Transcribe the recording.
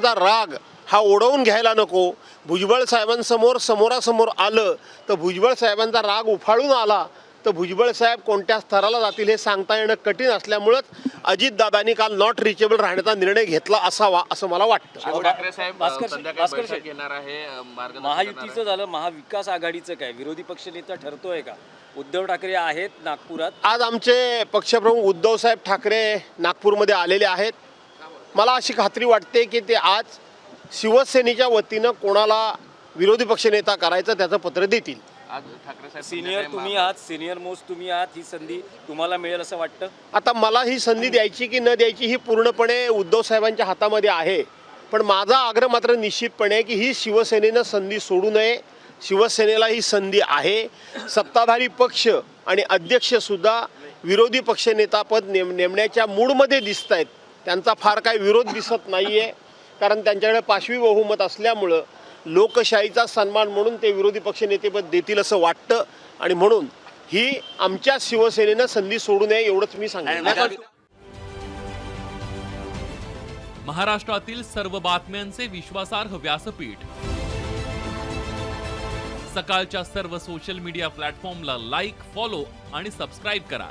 साहेबांचा राग हा ओढवून घ्यायला नको. भुजबळ साहेबांसमोर समोरासमोर आलं तर भुजबळ साहेबांचा राग उफाळून आला तर भुजबळ साहेब कोणत्या स्तराला जातील हे सांगता येणं कठीण असल्यामुळंच अजितदादांनी काल नॉट रिचेबल राहण्याचा निर्णय घेतला असावा असं मला वाटतं. ठाकरे साहेब आहे महायुतीचं झालं महाविकास आघाडीचं काय? विरोधी पक्षनेता ठरतोय का? उद्धव ठाकरे आहेत नागपुरात. आज आमचे पक्षप्रमुख उद्धवसाहेब ठाकरे नागपूरमध्ये आलेले आहेत. मला अशी खात्री वाटते की ते आज शिवसेनेच्या वतीनं कोणाला विरोधी पक्षनेता करायचं त्याचं पत्र देतील. आज ठाकरे साहेब सिनियर तुम्ही आहात. सिनियर मोस्ट तुम्ही आहात ही संधी तुम्हाला मिळेल असं वाटतं? आता मला ही संधी द्यायची की न द्यायची ही पूर्णपणे उद्धव साहेबांच्या हातामध्ये आहे. पण माझा आग्रह मात्र निश्चितपणे आहे की ही शिवसेनेनं संधी सोडू नये. शिवसेनेला ही संधी आहे. सत्ताधारी पक्ष आणि अध्यक्षसुद्धा विरोधी पक्षनेतापद नेम नेमण्याच्या मूडमध्ये दिसत आहेत त्यांचा फार काही विरोध दिसत नाही आहे कारण त्यांच्याकडे पाशवी बहुमत असल्यामुळं लोकशाहीचा सन्मान म्हणून ते विरोधी पक्षनेतेपद देतील असं वाटतं. आणि म्हणून ही आमच्या शिवसेनेनं संधी सोडू नये एवढंच मी सांगेन. महाराष्ट्रातील सर्व बातम्यांचे विश्वासार्ह व्यासपीठ. सकाळच्या सर्व सोशल मीडिया प्लॅटफॉर्मला लाईक फॉलो आणि सबस्क्राईब करा.